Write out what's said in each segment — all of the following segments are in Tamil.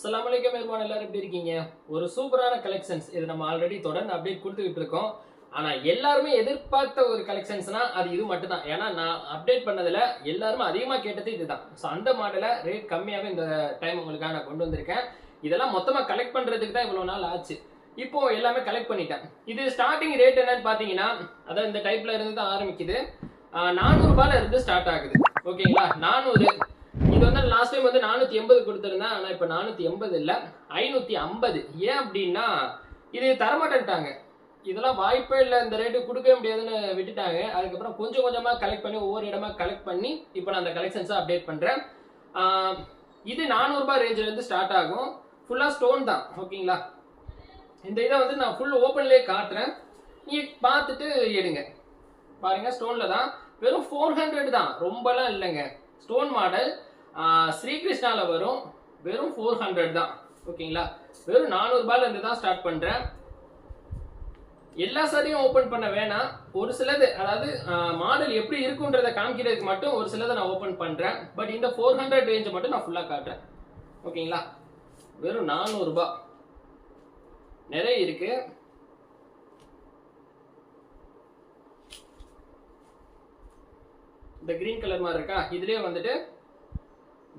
அஸ்ஸலாமு அலைக்கும் எர்வான் எல்லாரும் எப்படி இருக்கீங்க? ஒரு சூப்பரான கலெக்ஷன்ஸ் இது நம்ம ஆல்ரெடி தொடர்ந்து அப்டேட் கொடுத்துக்கிட்டு இருக்கோம். ஆனா எல்லாருமே எதிர்பார்த்த ஒரு கலெக்ஷன்ஸ்னா அது இது மட்டும் தான் ஏன்னா நான் அப்டேட் பண்ணதுல எல்லாருமே அதிகமா கேட்டது இதுதான். ஸோ அந்த மாடல ரேட் கம்மியாவே இந்த டைம் உங்களுக்காக நான் கொண்டு வந்திருக்கேன். இதெல்லாம் மொத்தமா கலெக்ட் பண்றதுக்கு தான் இவ்வளவு நாள் ஆச்சு. இப்போ எல்லாமே கலெக்ட் பண்ணிட்டேன். இது ஸ்டார்டிங் ரேட் என்னன்னு பாத்தீங்கன்னா அதான் இந்த டைப்ல இருந்து தான் ஆரம்பிக்குது. நானூறு ரூபாயில இருந்து ஸ்டார்ட் ஆகுது. ஓகேங்களா நானூறு. வந்து லாஸ்ட் டைம் வந்து நானூத்தி எண்பது கொடுத்துருந்தேன் ஆனா இப்ப நானூத்தி எண்பது இல்ல ஐநூத்தி ஐம்பது. ஏன் அப்படின்னா இது தரமாட்டேன்ட்டாங்க. இதெல்லாம் வாய்ப்பே இல்லை இந்த ரேட்டு கொடுக்கவே முடியாதுன்னு விட்டுட்டாங்க. அதுக்கப்புறம் கொஞ்சம் கொஞ்சமா கலெக்ட் பண்ணி ஒவ்வொரு இடமா கலெக்ட் பண்ணி இப்போ நான் அந்த கலெக்ஷன்ஸை அப்டேட் பண்றேன். இது நானூறுபா ரேஞ்சில் இருந்து ஸ்டார்ட் ஆகும். ஃபுல்லாக ஸ்டோன் தான் ஓகேங்களா இந்த இதை வந்து நான் ஃபுல் ஓப்பன்லேயே காட்டுறேன். நீ பார்த்துட்டு எடுங்க. பாருங்கள் ஸ்டோனில் தான். வெறும் ஃபோர் ஹண்ட்ரட் தான். ரொம்பலாம் இல்லைங்க. ஸ்டோன் மாடல் ஸ்ரீகிருஷ்ணாவில் வரும் வெறும் ஃபோர் ஹண்ட்ரட் தான். ஓகேங்களா? வெறும் நானூறுபால இருந்து தான் ஸ்டார்ட் பண்ணுறேன் எல்லா சாரியும் ஓப்பன் பண்ண வேணாம். ஒரு சிலது அதாவது மாடல் எப்படி இருக்குன்றத காமிக்கிறதுக்கு மட்டும் ஒரு சிலதை நான் ஓப்பன் பண்ணுறேன் பட் இந்த ஃபோர் ஹண்ட்ரட் ரேஞ்சை மட்டும் நான் ஃபுல்லாக காட்டுறேன். ஓகேங்களா? வெறும் நானூறுபா நிறைய இருக்கு. இந்த கிரீன் கலர் மாதிரி இருக்கா? இதுலேயே வந்துட்டு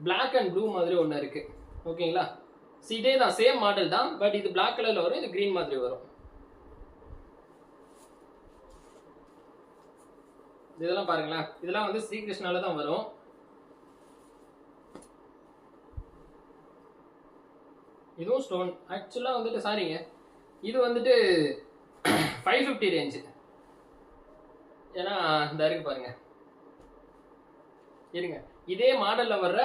பிளாக் அண்ட் ப்ளூ மாதிரி ஒன்று இருக்கு. ஓகேங்களா? ஸோ இதே தான் சேம் மாடல் தான் பட் இது பிளாக் கலரில் வரும் இது கிரீன் மாதிரி வரும். இதெல்லாம் பாருங்களேன். இதெல்லாம் வந்து ஸ்ரீகிருஷ்ணால தான் வரும். இதுவும் ஸ்டோன் ஆக்சுவலாக வந்துட்டு சாரிங்க இது வந்துட்டு ஃபைவ் ஃபிஃப்டி ரேஞ்சு ஏன்னா இந்த இருக்கு பாருங்க. இருங்க. இதே மாடலில் வர்ற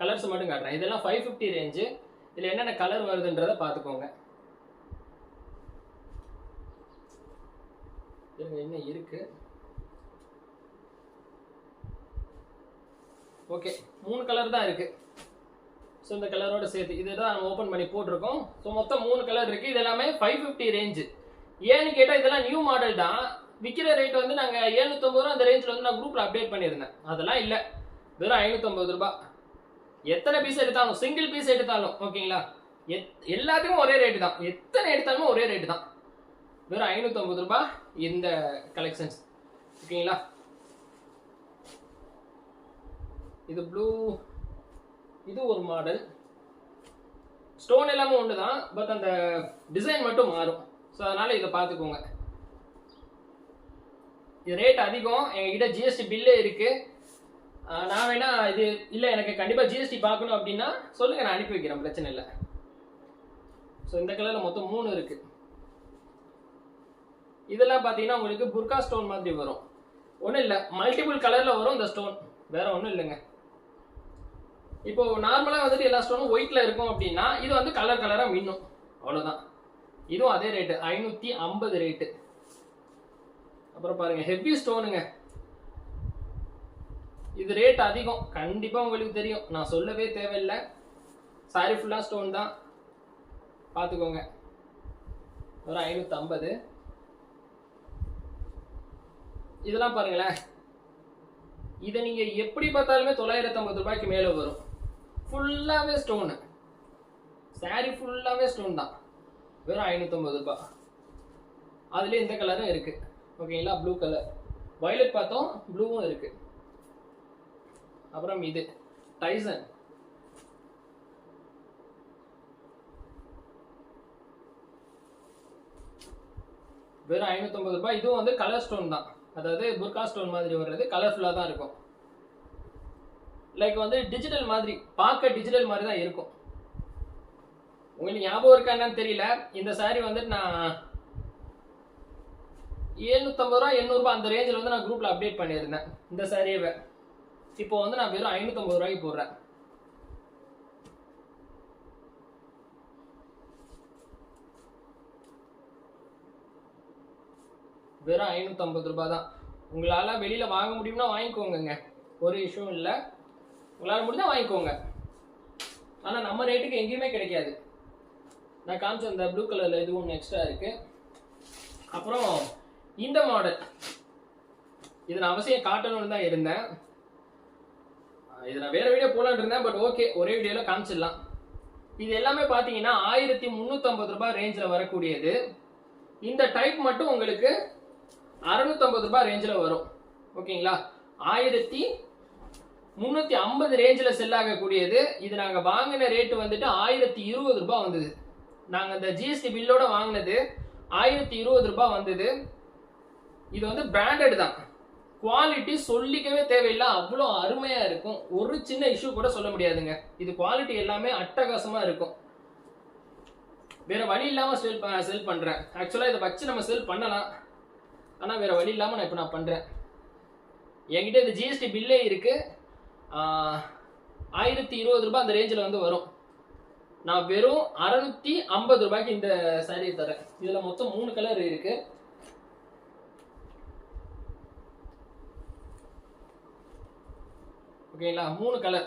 கலர்ஸ் மட்டும் காட்டுறேன். இதெல்லாம் ஃபைவ் ஃபிஃப்டி ரேஞ்சு இதில் என்னென்ன கலர் வருதுன்றதை பார்த்துக்கோங்க. என்ன இருக்கு? ஓகே மூணு கலர் தான் இருக்கு. ஸோ இந்த கலரோட சேர்த்து இதை தான் நம்ம ஓப்பன் பண்ணி போட்டிருக்கோம். ஸோ மொத்தம் மூணு கலர் இருக்கு. இது எல்லாமே ஃபைவ் ஃபிஃப்டி ரேஞ்சு ஏன்னு கேட்டால் இதெல்லாம் நியூ மாடல் தான். விற்கிற ரேட் வந்து நாங்கள் ஏழ்நூத்தம்பது ரூபா அந்த ரேஞ்சில் வந்து நான் குரூப்பில் அப்டேட் பண்ணியிருந்தேன். அதெல்லாம் இல்லை. வெறும் ஐநூற்றம்பது ரூபாய் எத்தனை பீஸ் எடுத்தாலும் சிங்கிள் பீஸ் எடுத்தாலும் ஓகேங்களா எத் எல்லாத்துக்கும் ஒரே ரேட்டு தான். எத்தனை எடுத்தாலும் ஒரே ரேட்டு தான். வெறும் ஐநூற்றம்பது ரூபாய் இந்த கலெக்ஷன்ஸ் ஓகேங்களா இது ப்ளூ இது ஒரு மாடல் ஸ்டோன் எல்லாமே ஒன்று தான் பட் அந்த டிசைன் மட்டும் மாறும். ஸோ அதனால் இதை பார்த்துக்கோங்க. இது ரேட் அதிகம். எங்ககிட்ட ஜிஎஸ்டி பில்லே இருக்குது நான் வேணா இது இல்லை எனக்கு கண்டிப்பாக ஜிஎஸ்டி பார்க்கணும் அப்படின்னா சொல்லுங்க நான் அனுப்பி வைக்கிறேன் பிரச்சனை இல்லை. ஸோ இந்த கலரில் மொத்தம் மூணு இருக்கு. இதெல்லாம் பார்த்தீங்கன்னா உங்களுக்கு புர்கா ஸ்டோன் மாதிரி வரும். ஒன்றும் இல்லை மல்டிபிள் கலரில் வரும் இந்த ஸ்டோன் வேற ஒன்றும் இல்லைங்க. இப்போ நார்மலாக வந்துட்டு எல்லா ஸ்டோனும் ஒயிட்ல இருக்கும் அப்படின்னா இது வந்து கலர் கலராக மின்னும். அவ்வளோதான் இதுவும் அதே ரேட்டு ஐநூற்றி ஐம்பது ரேட்டு அப்புறம் பாருங்க ஹெவி ஸ்டோனுங்க இது ரேட் அதிகம். கண்டிப்பாக உங்களுக்கு தெரியும். நான் சொல்லவே தேவையில்லை. சாரி ஃபுல்லாக ஸ்டோன் தான். பார்த்துக்கோங்க ஒரு ஐநூற்றம்பது இதெல்லாம் பாருங்களேன். இதை நீங்கள் எப்படி பார்த்தாலுமே தொள்ளாயிரத்தம்பது ரூபாய்க்கு மேலே வரும். ஃபுல்லாகவே ஸ்டோனு சாரி ஃபுல்லாகவே ஸ்டோன் தான். வெறும் ஐநூற்றம்பது ரூபாய். அதுலேயே இந்த கலரும் இருக்குது ஓகேங்களா ப்ளூ கலர் வயலட் பார்த்தோம். ப்ளூவும் இருக்குது அப்புறம் இது. டைசன். வெறும் ஐநூற்றம்பது ரூபாய். இதுவும் வந்து கலர் ஸ்டோன் தான். அதாவது புர்கா ஸ்டோன் மாதிரி வர்றது கலர்ஃபுல்லாக தான் இருக்கும். லைக் வந்து டிஜிட்டல் மாதிரி பார்க்க டிஜிட்டல் மாதிரி தான் இருக்கும். உங்களுக்கு ஞாபகம் இருக்கா என்னன்னு தெரியல. இந்த சாரி வந்து நான் ஏழ்நூத்தம்பது ரூபா எண்ணூறுபா அந்த ரேஞ்சில் வந்து நான் குரூப்பில் அப்டேட் பண்ணியிருந்தேன். இந்த சாரியவை இப்போ வந்து நான் வெறும் ஐநூற்றம்பது ரூபாய்க்கு போடுறேன். வெறும் ஐநூற்றம்பது ரூபாய் தான். உங்களால் வெளியில் வாங்க முடியும்னா வாங்கிக்கோங்க ஒரு இஷ்யூ இல்லை. உங்களால் முடிஞ்சால் வாங்கிக்கோங்க. ஆனால் நம்ம ரேட்டுக்கு எங்கேயுமே கிடைக்காது. நான் காமிச்ச அந்த ப்ளூ கலரில் இது ஒன்று எக்ஸ்ட்ரா இருக்குது அப்புறம் இந்த மாடல் இது நான் அவசியம் காட்டணும்னு தான் இருந்தேன். இது நான் வேற வீடியோ போலான்னு இருந்தேன் பட் ஓகே ஒரே வீடியோல காமிச்சிடலாம். இது எல்லாமே பார்த்தீங்கன்னா ஆயிரத்தி முந்நூற்றம்பது ரூபாய் ரேஞ்சில் வரக்கூடியது. இந்த டைப் மட்டும் உங்களுக்கு அறுநூத்தம்பது ரூபாய் ரேஞ்சில் வரும். ஓகேங்களா? ஆயிரத்தி முந்நூற்றி ஐம்பது ரேஞ்சில் செல் ஆகக்கூடியது. இது நாங்கள் வாங்கின ரேட்டு வந்துட்டு ஆயிரத்தி இருபது ரூபாய் வந்தது. நாங்கள் இந்த ஜிஎஸ்டி பில்லோட வாங்கினது ஆயிரத்தி இருபது ரூபாய் வந்தது. இது வந்து பிராண்டட் தான். குவாலிட்டி சொல்லிக்கவே தேவையில்லை. அவ்வளோ அருமையாக இருக்கும். ஒரு சின்ன இஷ்யூ கூட சொல்ல முடியாதுங்க. இது குவாலிட்டி எல்லாமே அட்டகாசமாக இருக்கும். வேற வழி இல்லாமல் செல் செல் பண்ணுறேன் ஆக்சுவலாக இதை வச்சு நம்ம செல் பண்ணலாம். ஆனால் வேற வழி இல்லாமல் நான் இப்போ நான் பண்ணுறேன் என்கிட்ட இந்த ஜிஎஸ்டி பில்லே இருக்குது ஆயிரத்தி இருபது ரூபாய் அந்த ரேஞ்சில் வந்து வரும். நான் வெறும் அறுநூத்தி ஐம்பது ரூபாய்க்கு இந்த சாரியை தரேன் இதில் மொத்தம் மூணு கலர் இருக்குது ஓகேங்களா மூணு கலர்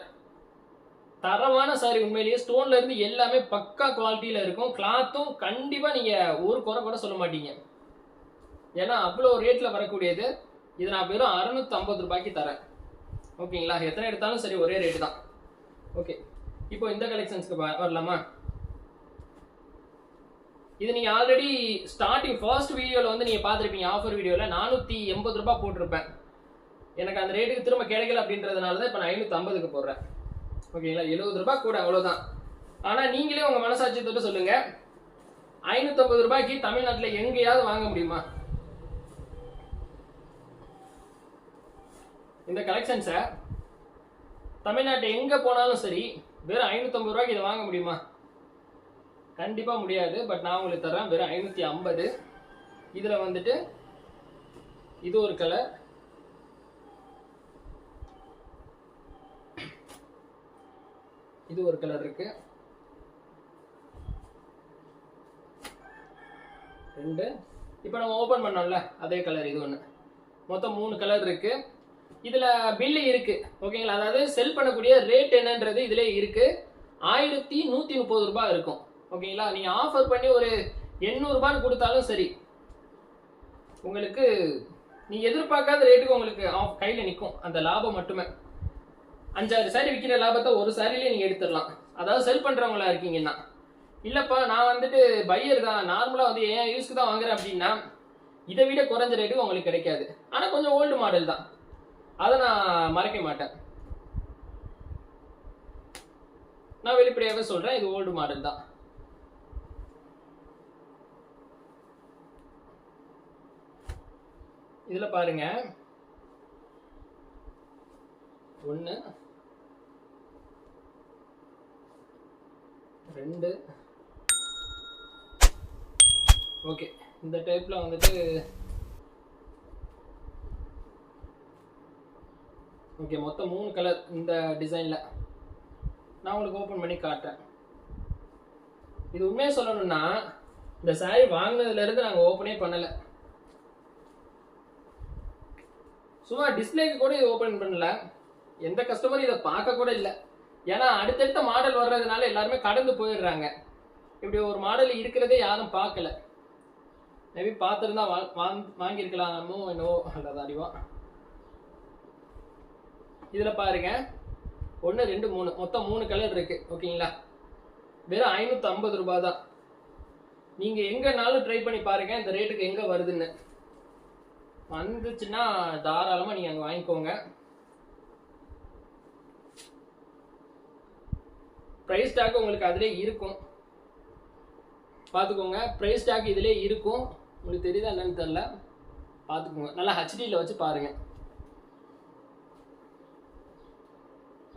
தரமான சாரி உண்மையிலேயே ஸ்டோன்ல இருந்து எல்லாமே பக்கா குவாலிட்டியில இருக்கும். கிளாத்தும் கண்டிப்பா நீங்க ஒரு குறை கூட சொல்ல மாட்டீங்க. ஏன்னா அவ்வளோ ரேட்ல வரக்கூடியது. இது நான் வெறும் அறுநூத்தி ஐம்பது ரூபாய்க்கு தரேன். ஓகேங்களா எத்தனை எடுத்தாலும் சரி ஒரே ரேட்டு தான். ஓகே இப்போ இந்த கலெக்ஷன்ஸ்க்கு வரலாமா? இது நீங்க ஆல்ரெடி ஸ்டார்டிங் ஃபர்ஸ்ட் வீடியோல வந்து நீங்க பார்த்துருப்பீங்க. ஆஃபர் வீடியோல நானூத்தி எண்பது ரூபாய் போட்டிருப்பேன். எனக்கு அந்த ரேட்டுக்கு திரும்ப கிடைக்கல அப்படின்றதுனால தான் இப்போ நான் ஐநூற்றி ஐம்பதுக்கு போடுறேன். ஓகேங்களா? எழுபது ரூபாய் கூட அவ்வளோதான் ஆனால் நீங்களே உங்கள் மனசாட்சி தொட்டு சொல்லுங்க. ஐநூற்றம்பது ரூபாய்க்கு தமிழ்நாட்டில் எங்கேயாவது வாங்க முடியுமா? இந்த கலெக்ஷன்ஸை தமிழ்நாட்டை எங்கே போனாலும் சரி வெறும் ஐநூற்றம்பது ரூபாய்க்கு இதை வாங்க முடியுமா? கண்டிப்பாக முடியாது பட் நான் உங்களுக்கு தரேன் வெறும் ஐநூற்றி ஐம்பது. இதில் வந்துட்டு இது ஒரு கலர் இது ஒரு கலர் இருக்கு. ரெண்டு. இப்போ நம்ம ஓப்பன் பண்ணோம்ல அதே கலர் இது ஒன்று மொத்தம் மூணு கலர் இருக்கு. இதில் பில்லு இருக்கு ஓகேங்களா அதாவது செல் பண்ணக்கூடிய ரேட் என்னன்றது இதுல இருக்கு. ஆயிரத்தி நூற்றி முப்பது ரூபாய் இருக்கும் ஓகேங்களா நீங்கள் ஆஃபர் பண்ணி ஒரு எண்ணூறுபான்னு கொடுத்தாலும் சரி உங்களுக்கு நீங்கள் எதிர்பார்க்காத ரேட்டுக்கு உங்களுக்கு ஆஃப் கையில் நிற்கும் அந்த லாபம் மட்டுமே. அஞ்சாறு சாரி விற்கிற லாபத்தை ஒரு சாரிலேயே நீங்கள் எடுத்துடலாம். அதாவது செல் பண்ணுறவங்களா இருக்கீங்கன்னா. இல்லைப்பா நான் வந்துட்டு பையர் தான். நார்மலாக வந்து ஏன் யூஸ்க்கு தான் வாங்குறேன் அப்படின்னா இதை விட குறைஞ்ச ரேட்டுக்கு உங்களுக்கு கிடைக்காது. ஆனால் கொஞ்சம் ஓல்டு மாடல் தான். அதை நான் மறைக்க மாட்டேன். நான் வெளிப்படையாக சொல்கிறேன் இது ஓல்டு மாடல் தான். இதில் பாருங்க. ஒன்று ரெண்டு. ஓகே இந்த டைப்பில் வந்துட்டு ஓகே மொத்தம் மூணு கலர் இந்த டிசைனில் நான் உங்களுக்கு ஓப்பன் பண்ணி காட்டுறேன். இது உண்மையாக சொல்லணும்னா இந்த சாரி வாங்கினதுலேருந்து நாங்கள் ஓப்பனே பண்ணலை. சும்மா டிஸ்பிளேக்கு கூட இது ஓப்பன் பண்ணல. எந்த கஸ்டமரும் இதை பார்க்க கூட இல்லை. ஏன்னா அடுத்தடுத்த மாடல் வர்றதுனால எல்லாருமே கடந்து போயிடுறாங்க. இப்படி ஒரு மாடல் இருக்கிறதே யாரும் பார்க்கல. மேபி பார்த்துருந்தா வாங்கியிருக்கலாமோ என்னவோ அல்லது அறிவா இதில் பாருங்க. ஒன்று ரெண்டு மூணு. மொத்தம் மூணு கலர் இருக்கு. ஓகேங்களா? வெறும் ஐநூற்றி ஐம்பது ரூபாய் தான். நீங்கள் எங்கேனாலும் ட்ரை பண்ணி பாருங்க இந்த ரேட்டுக்கு எங்கே வருதுன்னு. வந்துச்சுன்னா தாராளமாக நீங்கள் அங்கே வாங்கிக்கோங்க. ப்ரைஸ் டேக் உங்களுக்கு அதிலே இருக்கும். பார்த்துக்கோங்க ப்ரைஸ் டேக் இதிலே இருக்கும். உங்களுக்கு தெரியுதா என்னன்னு தெரில பார்த்துக்கோங்க. நல்லா ஹெச்டியில் வச்சு பாருங்கள்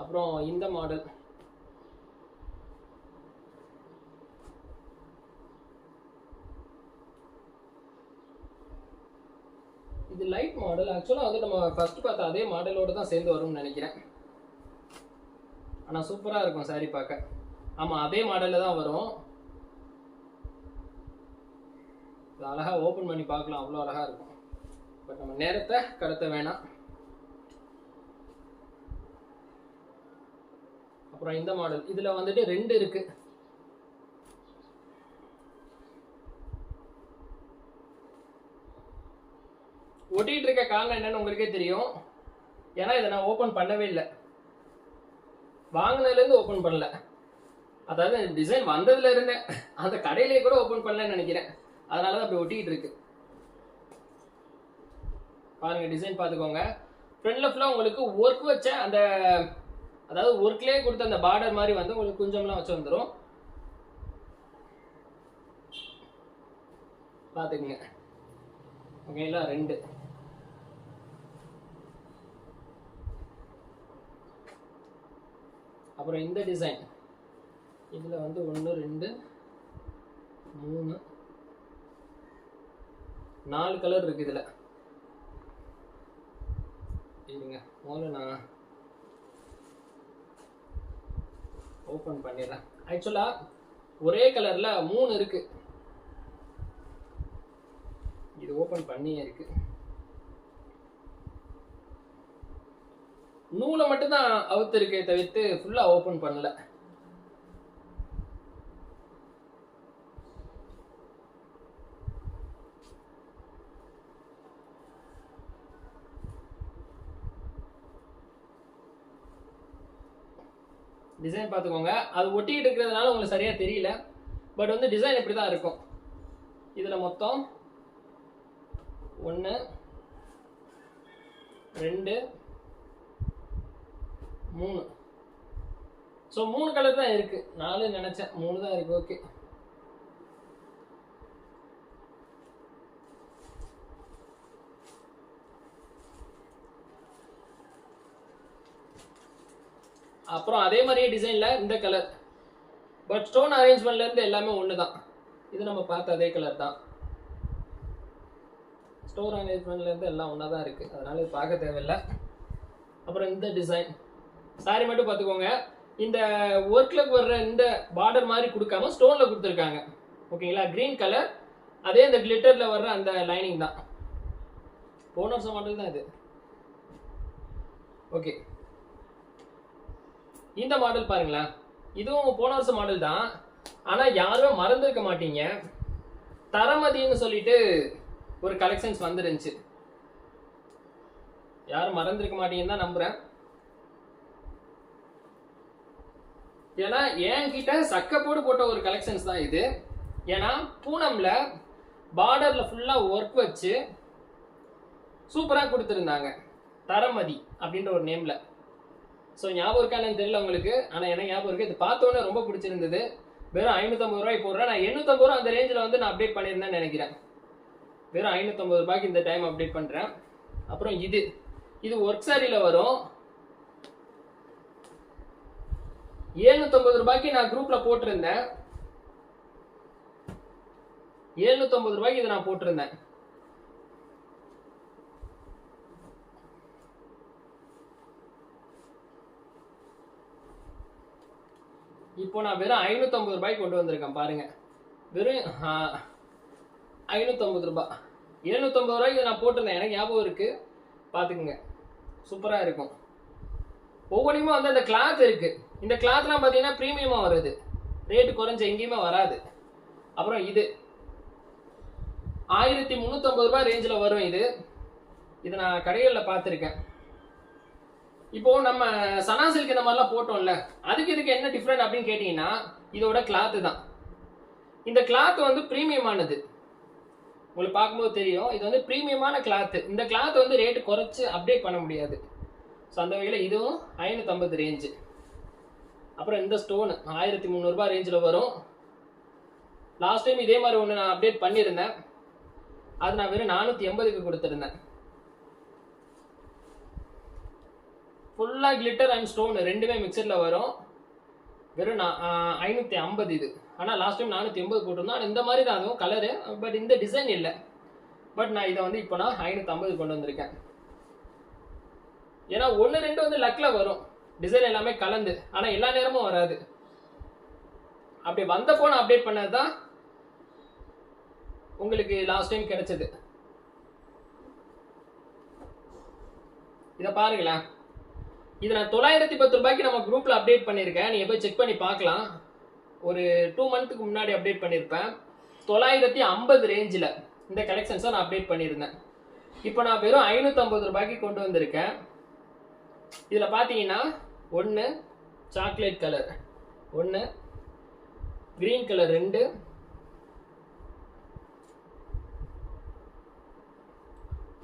அப்புறம் இந்த மாடல் இது லைட் மாடல் ஆக்சுவலாக வந்து நம்ம ஃபஸ்ட்டு பார்த்த அதே மாடலோடு தான் சேர்ந்து வரும்னு நினைக்கிறேன். ஆனால் சூப்பராக இருக்கும் சாரி பார்க்க. ஆமாம் அதே மாடலில் தான் வரும். இது அழகாக ஓப்பன் பண்ணி பார்க்கலாம். அவ்வளோ அழகாக இருக்கும். பட் நம்ம நேரத்தை கடத்த வேணாம். அப்புறம் இந்த மாடல் இதில் வந்துட்டு ரெண்டு இருக்குது ஒட்டிகிட்டு இருக்க காரணம் என்னன்னு உங்களுக்கே தெரியும். ஏன்னா இதை நான் ஓப்பன் பண்ணவே இல்லை. வாங்கினதுலேருந்து ஓப்பன் பண்ணல. அதாவது டிசைன் வந்ததுல இருந்தேன் அந்த கடையிலேயே கூட ஓப்பன் பண்ணலன்னு நினைக்கிறேன். அதனால தான் அப்படி ஒட்டிக்கிட்டு இருக்கு. பாருங்க டிசைன் பார்த்துக்கோங்க. ஃப்ரண்ட்ல ஃபுல்லாக உங்களுக்கு ஒர்க் வச்ச அந்த அதாவது ஒர்க்லேயே கொடுத்த அந்த பார்டர் மாதிரி வந்து உங்களுக்கு குஞ்சம்லாம் வச்சு வந்துடும் பார்த்துக்குங்க. ஓகேங்களா ரெண்டு. அப்புறம் இந்த டிசைன் இதில் வந்து ஒன்று ரெண்டு மூணு நாலு கலர் இருக்கு இதில். இல்லைங்க முதல்ல நான் ஓப்பன் பண்ணிடுறேன். ஆக்சுவலாக ஒரே கலரில் மூணு இருக்குது இது ஓப்பன் பண்ணியே இருக்கு. நூலை மட்டும் தான் அவுத்திருக்கே தவிர்த்து ஃபுல்லாக ஓப்பன் பண்ணல. டிசைன் பார்த்துக்கோங்க. அது ஒட்டிக்கிட்டு இருக்கிறதுனால உங்களுக்கு சரியாக தெரியல. பட் வந்து டிசைன் இப்படி தான் இருக்கும். இதில் மொத்தம் ஒன்று ரெண்டு மூணு. ஸோ மூணு கலர் தான் இருக்கு. நாலு நினைச்சேன். மூணு தான் இருக்கு. ஓகே அப்புறம் அதே மாதிரியே டிசைன்ல இந்த கலர் பட் ஸ்டோன் அரேஞ்ச்மெண்ட்ல இருந்து எல்லாமே ஒன்று தான் இது நம்ம பார்த்த அதே கலர் தான். ஸ்டோன் அரேஞ்ச்மெண்ட்ல இருந்து எல்லாம் ஒன்றா தான் இருக்கு. அதனால இது பார்க்க தேவையில்லை. அப்புறம் இந்த டிசைன் சாரி மட்டும் பார்த்துக்கோங்க. இந்த ஒர்க்கில் வர்ற இந்த பார்டர் மாதிரி கொடுக்காம ஸ்டோனில் கொடுத்துருக்காங்க. ஓகேங்களா கிரீன் கலர் அதே இந்த கிளிட்டரில் வர்ற அந்த லைனிங் தான். போன வருஷம் மாடல் தான் இது. ஓகே இந்த மாடல் பாருங்களேன். இதுவும் போன வருஷம் மாடல் தான். ஆனால் யாரும் மறந்துருக்க மாட்டீங்க. தரமதின்னு சொல்லிட்டு ஒரு கலெக்ஷன்ஸ் வந்துருந்துச்சு. யாரும் மறந்துருக்க மாட்டீங்கன்னு தான் நம்புகிறேன் ஏன்னா என்கிட்ட சக்கப்போடு போட்ட ஒரு கலெக்ஷன்ஸ் தான் இது. ஏன்னா பூனம்ல பார்டர்ல ஃபுல்லா ஒர்க் வச்சு சூப்பராக கொடுத்துருந்தாங்க. தரமதி அப்படின்ற ஒரு நேம்ல ஸோ ஞாபகம் இருக்கானு தெரியல உங்களுக்கு. ஆனால் எனக்கு ஞாபகம் இருக்கு. இது பார்த்தோன்னே ரொம்ப பிடிச்சிருந்தது. வெறும் ஐநூற்றம்பது ரூபாய் போடுறேன். நான் எண்ணூற்றம்பது ரூபா அந்த ரேஞ்சில் வந்து நான் அப்டேட் பண்ணியிருந்தேன்னு நினைக்கிறேன். வெறும் ஐநூற்றம்பது ரூபாய்க்கு இந்த டைம் அப்டேட் பண்ணுறேன் அப்புறம் இது. இது ஒர்க் சாரியில் வரும். ஏழ்நூத்தம்பது ரூபாய்க்கு நான் குரூப்ல போட்டிருந்தேன். ஏழ்நூத்தம்பது ரூபாய்க்கு இதை நான் போட்டிருந்தேன். இப்போ நான் வெறும் ஐநூத்தம்பது ரூபாய்க்கு கொண்டு வந்திருக்கேன் பாருங்க. வெறும் ஐநூத்தம்பது ரூபாய் எழுநூத்தம்பது ரூபாய்க்கு நான் போட்டிருந்தேன். எனக்கு ஞாபகம் இருக்கு. பார்த்துக்குங்க. சூப்பரா இருக்கும். ஒவ்வொன்றையுமே வந்து அந்த கிளாத் இருக்கு. இந்த கிளாத்லாம் பார்த்தீங்கன்னா ப்ரீமியமாக வருது. ரேட்டு குறைஞ்ச எங்கேயுமே வராது. அப்புறம் இது. ஆயிரத்தி முந்நூற்றம்பது ரூபாய் ரேஞ்சில் வரும் இது. இது நான் கடைகளில் பார்த்துருக்கேன். இப்போ நம்ம சனா சில்க் இந்த மாதிரிலாம் போட்டோம்ல அதுக்கு இதுக்கு என்ன டிஃப்ரெண்ட் அப்படின்னு கேட்டிங்கன்னா இதோட கிளாத்து தான். இந்த கிளாத் வந்து ப்ரீமியமானது உங்களுக்கு பார்க்கும்போது தெரியும் இது வந்து ப்ரீமியமான கிளாத்து இந்த கிளாத் வந்து ரேட்டு குறைச்சி அப்டேட் பண்ண முடியாது. ஸோ அந்த வகையில் இதுவும் ஐநூற்றம்பது ரேஞ்சு அப்புறம் இந்த ஸ்டோனு ஆயிரத்தி முந்நூறுபா ரேஞ்சில் வரும். லாஸ்ட் டைம் இதே மாதிரி ஒன்று நான் அப்டேட் பண்ணியிருந்தேன். அது நான் வெறும் நானூற்றி எண்பதுக்கு கொடுத்துருந்தேன். ஃபுல்லாக கிளிட்டர் அண்ட் ஸ்டோன் ரெண்டுமே மிக்சரில் வரும். வெறும் நான் ஐநூற்றி ஐம்பது இது. ஆனால் லாஸ்ட் டைம் நானூற்றி எண்பது போட்டிருந்தோம். ஆனால் இந்த மாதிரி தான். அதுவும் கலரு பட் இந்த டிசைன் இல்லை. பட் நான் இதை வந்து இப்போ நான் ஐநூற்றம்பது கொண்டு வந்திருக்கேன். ஏன்னா ஒன்று ரெண்டு வந்து லக்கில் வரும். டிசைன் எல்லாமே கலந்து ஆனால் எல்லா நேரமும் வராது. அப்படி வந்த ஃபோன் அப்டேட் பண்ணது தான் உங்களுக்கு லாஸ்ட் டைம் கிடைச்சது. இதை பாருங்களேன். இது நான் தொள்ளாயிரத்தி பத்து ரூபாய்க்கு நம்ம குரூப்பில் அப்டேட் பண்ணியிருக்கேன். நீ போய் செக் பண்ணி பார்க்கலாம். ஒரு டூ மந்த்துக்கு முன்னாடி அப்டேட் பண்ணியிருப்பேன். தொள்ளாயிரத்தி ஐம்பது ரேஞ்சில் இந்த கலெக்ஷன்ஸை நான் அப்டேட் பண்ணியிருந்தேன். இப்போ நான் வெறும் ஐநூற்றம்பது ரூபாய்க்கு கொண்டு வந்திருக்கேன். இதில் பார்த்தீங்கன்னா ஒன்று சாக்லேட் கலர் ஒன்று கிரீன் கலர் ரெண்டு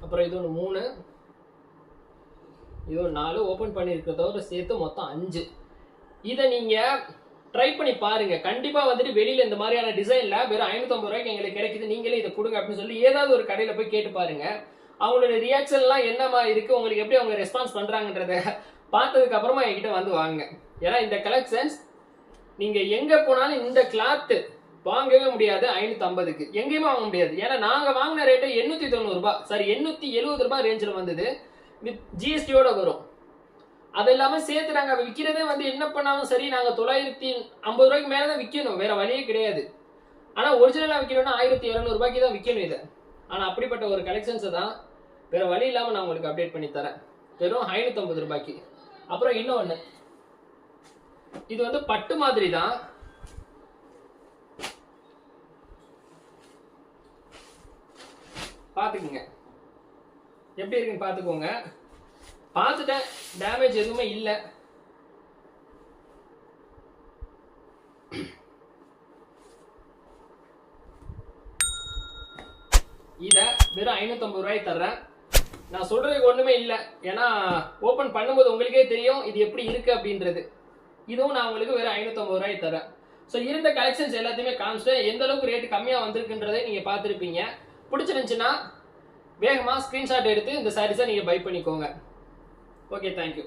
அப்புறம் இது ஒன்று மூணு. இது ஒரு நாலு. ஓப்பன் பண்ணியிருக்கிறதோட சேர்த்து மொத்தம் அஞ்சு. இதை நீங்கள் ட்ரை பண்ணி பாருங்க. கண்டிப்பாக வந்துட்டு வெளியில் இந்த மாதிரியான டிசைனில் வெறும் ஐநூத்தம்பது ரூபாய்க்கு எங்களுக்கு கிடைக்குது. நீங்களே இதை கொடுங்க அப்படின்னு சொல்லி ஏதாவது ஒரு கடையில் போய் கேட்டு பாருங்க. அவங்களோட ரியாக்ஷன்லாம் என்னமா இருக்குது உங்களுக்கு எப்படி அவங்க ரெஸ்பான்ஸ் பண்ணுறாங்கன்றத பார்த்ததுக்கு அப்புறமா என்கிட்ட வந்து வாங்க ஏன்னா இந்த கலெக்ஷன்ஸ் நீங்க எங்க போனாலும் இந்த கிளாத் வாங்கவே முடியாது ஐநூத்தி ஐம்பதுக்கு எங்கேயுமே வாங்க முடியாது. ஏன்னா நாங்க வாங்கின ரேட்டு எண்ணூத்தி தொண்ணூறு ரூபாய் சாரி எண்ணூத்தி எழுபது ரூபாய் ரேஞ்சில் வந்தது வித் ஜிஎஸ்டியோட வரும். அது இல்லாம சேர்த்து நாங்க விற்கிறதே வந்து என்ன பண்ணாலும் சரி நாங்க தொள்ளாயிரத்தி ஐம்பது ரூபாய்க்கு மேல தான் விற்கணும் வேற வழியே கிடையாது. ஆனா ஒரிஜினலா விற்கணும்னா ஆயிரத்தி இரநூறு ரூபாய்க்கு தான் விற்கணும் இதை. ஆனா அப்படிப்பட்ட ஒரு கலெக்ஷன்ஸை தான் வேற வழி இல்லாம நான் உங்களுக்கு அப்டேட் பண்ணி தரேன். வெறும் ஐநூத்தி ரூபாய்க்கு. அப்புறம் இன்னொன்னு. இது வந்து பட்டு மாதிரி தான் பார்த்துக்குங்க எப்படி இருக்குன்னு பார்த்துக்கோங்க பார்த்துட்டேன் டேமேஜ் எதுவுமே இல்லை. இதை வெறும் ஐநூற்றம்பது ரூபாய் தர்றேன். நான் சொல்றதுக்கு ஒண்ணுமே இல்லை. ஏன்னா ஓப்பன் பண்ணும்போது உங்களுக்கே தெரியும் இது எப்படி இருக்கு அப்படின்றது. இதுவும் நான் உங்களுக்கு வெறும் ஐநூற்றம்பது ரூபாய் தரேன். ஸோ இருந்த கலெக்ஷன்ஸ் எல்லாத்தையுமே காமிச்சிட்டேன் எந்த அளவுக்கு ரேட்டு கம்மியாக வந்திருக்குன்றதை நீங்கள் பார்த்துருப்பீங்க. பிடிச்சிருந்துச்சுன்னா வேகமாக ஸ்க்ரீன்ஷாட் எடுத்து இந்த சாரீஸை நீங்கள் பை பண்ணிக்கோங்க. Okay thank you